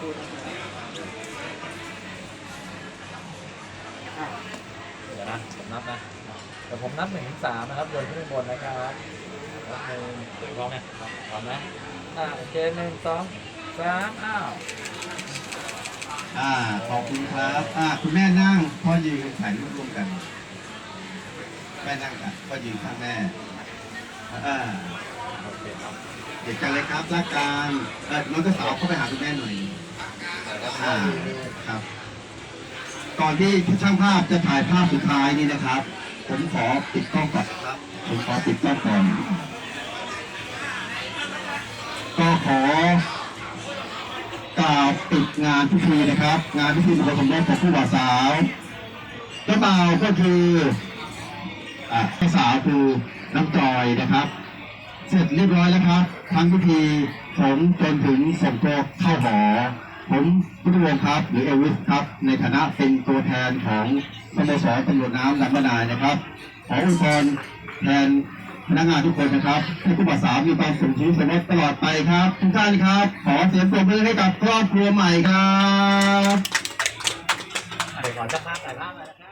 พูดเดี๋ยวนะผมนับนะเดี๋ยวผมนับหนึ่งถึงสามนะครับโยนขึ้นบนนะครับหนึ่งพร้อมไหมพร้อมไหมอ่าโอเคหนึ่งสองสามอ้าวอ่าขอบคุณครับอ่าคุณแม่นั่งพ่อยืนถ่ายรูปร่วมกัน แม่นั่งอะพ่อยืนข้างแม่อ่าเเด็กกันเลยครับรักการเออน้องเจ้าสาวเข้าไปหาคุณแม่หน่อย อ่าครับ ก่อนที่ช่างภาพจะถ่ายภาพสุดท้ายนี่นะครับ ผมขอปิดกล้องก่อนครับผมขอปิดกล้องก่อนก็ขอกล่าวปิดงานพิธีนะครับ งานพิธีมงคลสมรสของคู่บ่าวสาวเจ้าบ่าวก็คืออ่าเจ้าสาวคือน้ำจอยนะครับ เสร็จเรียบร้อยแล้วครับ ทั้งพิธีผมจนถึงส่งตัวเข้าหอ ผมพุทธวงศ์ครับหรือเอลวิสครับ ในฐานะเป็นตัวแทนของสโมสรตำรวจน้ำลำบานายนะครับ ขออุปกรแทนพนักงานทุกคนนะครับให้ผู้บ่าวสาวมีความสุขชีวิตสมรสตลอดไปครับ ทุกท่านครับ ขอเสียงปรบมือให้กับครอบครัวใหม่ครับเดี๋ยวขอจะภาพถ่ายภาพมา